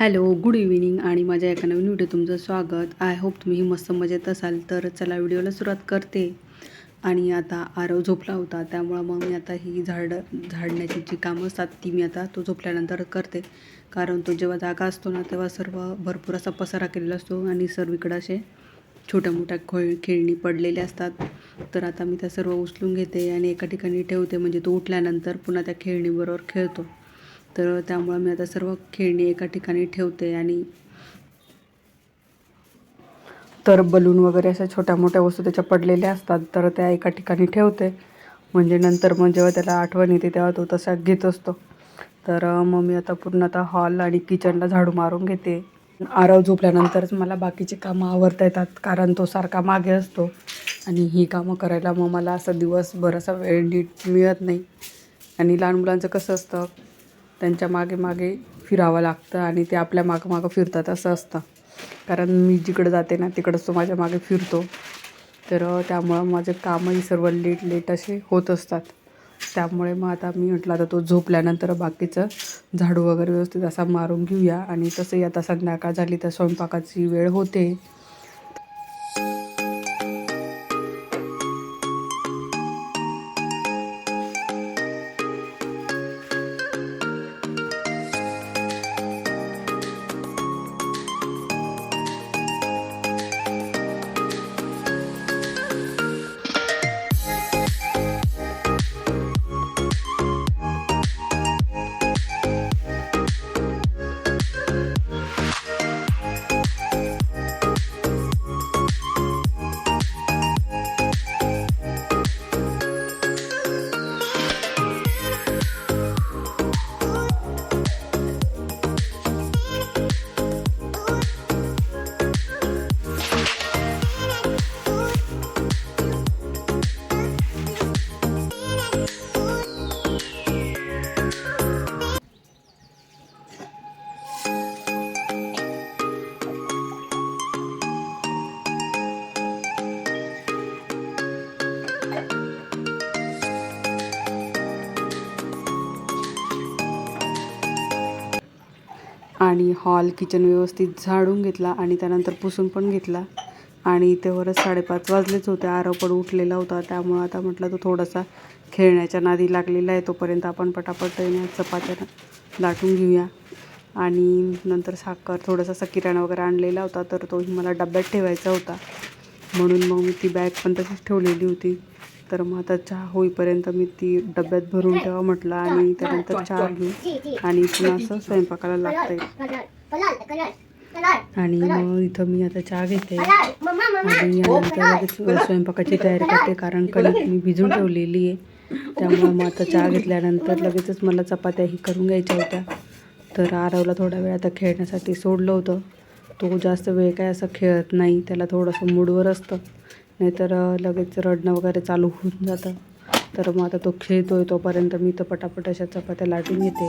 Hello good evening आणि माझ्या एका नवीन व्हिडिओ तुमचं स्वागत. आय होप तुम्ही मस्त मजेत असाल तर चला व्हिडिओला सुरुवात करते. आणि आता आरव झोपला होता त्यामुळं मग मी आता ही झाड झाडण्याची जी कामं असतात ती मी आता तो झोपल्यानंतर करते. कारण तो जेव्हा जागा असतो ना तेव्हा सर्व भरपूर असा पसारा केलेला असतो आणि सर्वीकडे असे छोट्या मोठ्या खोळ खेळणी पडलेल्या असतात. तर आता मी त्या सर्व उचलून घेते आणि एका ठिकाणी ठेवते म्हणजे तो उठल्यानंतर पुन्हा त्या खेळणीबरोबर खेळतो. तर त्यामुळं मी आता सर्व खेळणी एका ठिकाणी ठेवते आणि तर बलून वगैरे अशा छोट्या मोठ्या वस्तू त्याच्या पडलेल्या असतात तर त्या एका ठिकाणी ठेवते. म्हणजे नंतर मग जेव्हा त्याला आठवण येते तेव्हा तो तसा घेत असतो. तर मग मी आता पूर्ण आता हॉल आणि किचनला झाडू मारून घेते. आरव झोपल्यानंतरच मला बाकीचे कामं आवरता येतात कारण तो सारखा मागे असतो. आणि ही कामं करायला मग मला असं दिवसभर असा वेळ नीट मिळत नाही. आणि लहान मुलांचं कसं असतं त्यांच्या मागे मागे फिरावं लागतं आणि ते आपल्या मागं मागं फिरतात असं असतं. कारण मी जिकडं जाते ना तिकडंच तो माझ्या मागे फिरतो. तर त्यामुळं माझे कामही सर्व लेट लेट असे होत असतात. त्यामुळे मग आता मी म्हटलं आता तो झोपल्यानंतर बाकीचं झाडू वगैरे व्यवस्थित असा मारून घेऊया. आणि तसंही आता संध्याकाळ झाली तर स्वयंपाकाची वेळ होते. आणि हॉल किचन व्यवस्थित झाडून घेतला आणि त्यानंतर पुसून पण घेतला. आणि तेवढंच साडेपाच वाजलेच होते. आरव पण उठलेला होता. त्यामुळं आता म्हटलं तो थोडासा खेळण्याच्या नादी लागलेला आहे. तोपर्यंत आपण पटापट चपात्या लाटून घेऊया. आणि नंतर साखर थोडासा किराणा वगैरे आणलेला होता. तर तोही मला डब्यात ठेवायचा होता. म्हणून मग मी ती बॅग पण तशीच ठेवलेली होती. तर मग आता चहा होईपर्यंत मी ती डब्यात भरून ठेवा म्हटलं आणि त्यानंतर चहा घेऊ. आणि पुन्हा असं स्वयंपाकाला लागतंय. आणि मग इथं मी आता चहा घेते. आणि यानंतर लगेच स्वयंपाकाची तयारी करते कारण कणिक मी भिजून ठेवलेली आहे. त्यामुळं मग आता चहा घेतल्यानंतर लगेचच मला चपात्याही करून घ्यायच्या होत्या. तर आरवला थोडा वेळ आता खेळण्यासाठी सोडलं होतं. तो जास्त वेळ काय असं खेळत नाही त्याला थोडंसं मूडवर असतं. नाहीतर लगेच रडणं वगैरे चालू होऊन जातं. तर मग आता तो खेळतो आहे तोपर्यंत मी तर पटापट अशा चपात्या लाटून घेते.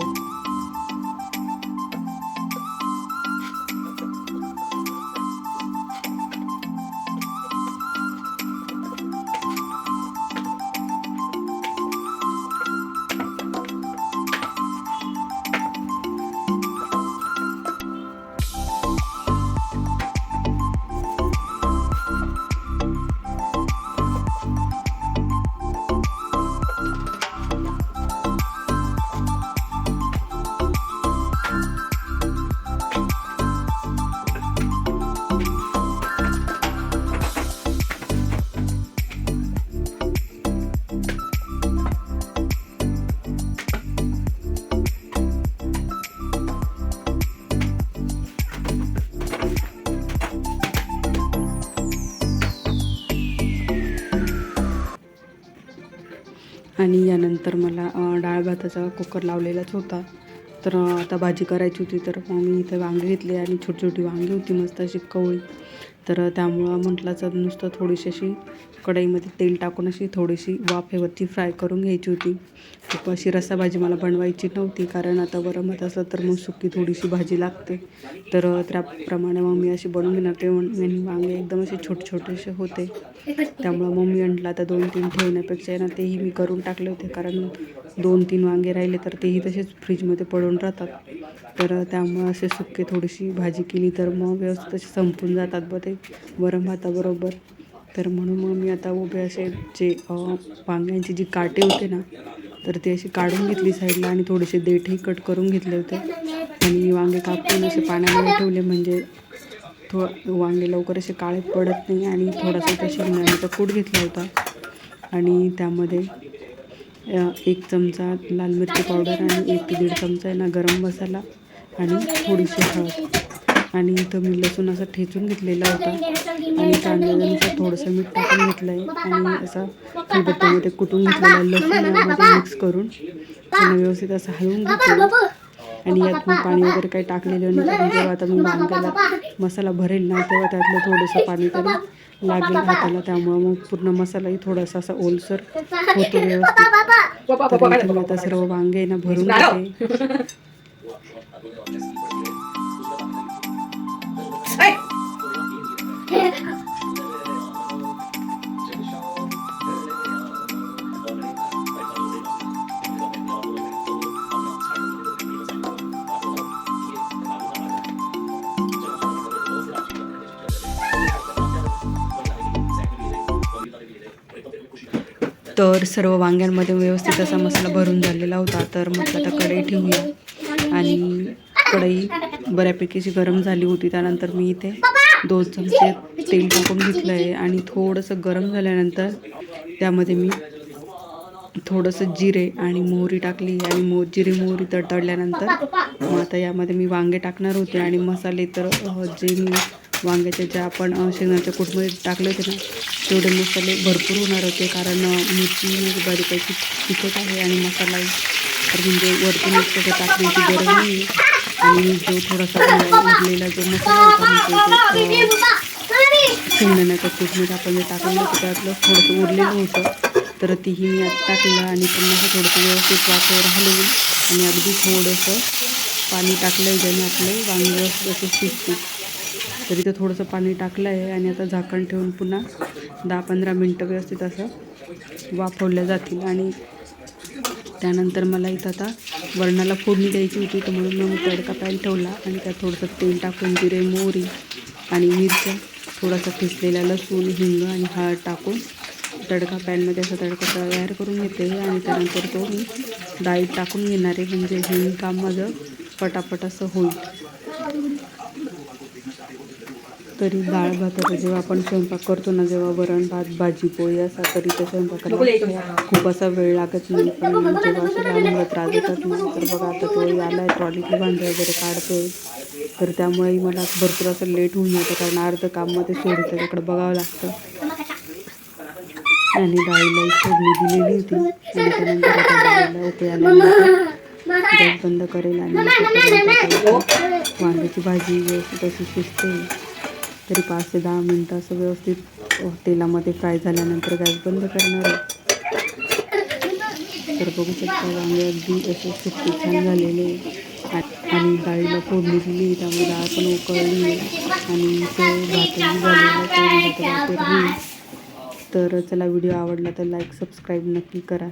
आणि यानंतर मला डाळ भाताचा कुकर लावलेलाच होता. तर आता भाजी करायची होती तर मग मी इथे वांगी घेतली आणि छोटी छोटी वांगी होती मस्त अशी कवळी. तर त्यामुळं म्हटलं तर नुसतं थोडीशी अशी कढईमध्ये तेल टाकून अशी थोडीशी वाफेवरती फ्राय करून घ्यायची होती. खूप अशी रस्साभाजी मला बनवायची नव्हती कारण आता वरमत असलं तर मग सुकी थोडीशी भाजी लागते. तर त्याप्रमाणे मग मी अशी बनवून घेणार ते वांगे एकदम असे छोटे छोटेसे होते. त्यामुळं मम्मी म्हटलं आता दोन तीन ठेवण्यापेक्षा आहे ना तेही मी करून टाकले होते कारण दोन तीन वांगे राहिले तर तेही तसेच फ्रीजमध्ये पडून राहतात. तर त्यामुळं असे सुके थोडीशी भाजी केली तर मग व्यवस्थित असे संपून जातात बघ ते वरम भाताबरोबर तर म्हणून मग मी आता उभे असे जे वांग्यांची जी काटे होते ना तर ते अशी काढून घेतली साईडला आणि थोडेसे देठही कट करून घेतले होते. आणि वांगे कापून असे पाण्यामध्ये ठेवले म्हणजे थो वांगे लवकर असे काळे पडत नाही आणि थोडासा त्या शेंगदाण्याचा कूट घेतला होता. आणि त्यामध्ये एक चमचा लाल मिरची पावडर आणि एक ते दीड चमचा आहे ना गरम मसाला आणि थोडीशी हळद. आणि इथं मी लसूण असं ठेचून घेतलेला होता. आणि कांद्याचं थोडंसं मीठ टाकून घेतलं आहे आणि असा खलबत्त्यामध्ये कुटून घेतलेला लसूण मिक्स करून त्यांना व्यवस्थित असं हलवून घेतलं. आणि यात मी पाणी वगैरे काही टाकलेलं नाही. कारण जेव्हा आता मी वांग्याला मसाला भरेल ना तेव्हा त्यातलं थोडंसं पाणी तरी लागेल हाताला. त्यामुळं मग पूर्ण मसालाही थोडासा असा ओलसर होतो व्यवस्थित. आता सर्व वांगे ना भरून घेते. तर सर्व वांग्यांमध्ये व्यवस्थित असा मसाला भरून झालेला होता. तर म्हटलं आता कढई ठेवूया. आणि कढई बऱ्यापैकी गरम झाली होती त्यानंतर मी इथे दोन चमचे तेल टाकून घेतलं आहे. आणि थोडंसं गरम झाल्यानंतर त्यामध्ये मी थोडंसं जिरे आणि मोहरी टाकली. आणि मो जिरे मोहरी तडतडल्यानंतर मग आता यामध्ये मी वांगे टाकणार होते. आणि मसाले तर जे मी वांग्याच्या ज्या आपण अह, शेंगदाण्याच्या टाकले होते ना तेवढे मसाले भरपूर होणार होते. कारण मिरची म्हणजे बरीपैकी तिखट आहे आणि मसालाही तर म्हणजे वरती नुसतं टाकण्याची गरज नाही आणि जो थोडासा उरलेला जो मसाला होता म्हणजे शेंगदाण्याच्या कुठमध्ये आपण जे टाकलेलं होतं त्यातलं थोडंसं उरलेलं होतं. तर तीही मी आत टाकलं आणि पुन्हा असं थोडंसं व्यवस्थित वाफेवर हलवून आणि अगदी थोडंसं पाणी टाकलं ज्याने आपलं वांगे असं असे शिजतील तर इथं थोडंसं पाणी टाकलं आहे आणि आता झाकण ठेवून पुन्हा दहा पंधरा मिनटं व्यवस्थित असं वाफवल्या जातील. आणि त्यानंतर मला इथं आता वरणाला फोडणी द्यायची होती तर म्हणून मग मी तडका पॅन ठेवला आणि त्यात थोडंसं तेल टाकून जिरे मोहरी आणि मिरच्या थोडासा किसलेला लसूण हिंग आणि हळद टाकून तडका पॅनमध्ये असा तडका तयार करून घेते. आणि त्यानंतर तो मी डाळीत टाकून घेणार आहे. म्हणजे हे काम माझं पटापट असं होईल. तरी डाळ भाताचा जेव्हा आपण स्वयंपाक करतो ना जेव्हा वरण भात भाजी पोळी असा तरी त्या स्वयंपाकाला खूप असा वेळ लागत नाही. पण जेव्हा असं लहान मुलं त्रास देतात ना तर बघा आता तो आला आहे ट्रॉलीतले भांडे वगैरे काढतोय. तर त्यामुळेही मला भरपूर असं लेट होऊन जातं कारण अर्ध काममध्ये सोडून त्याच्याकडे बघावं लागतं. आणि डाळीला फोडणी दिलेली होती. आणि त्यानंतर आता डाळीला उकळी आल्यानंतर गॅस बंद करेल आणि वांग्याची भाजी व्यवस्थित अशी शिजते. तरी पाच ते दहा मिनटं असं व्यवस्थित तेलामध्ये फ्राय झाल्यानंतर गॅस बंद करणार आहे. तर बघू शकता वांगे अगदी असे सुट्टी छान झालेले आणि डाळीला फोडणी दिली त्यामुळे डाळ पण उकळली आणि ते भातही झालेलं तर चला व्हिडिओ आवडला तर लाईक सबस्क्राईब नक्की करा.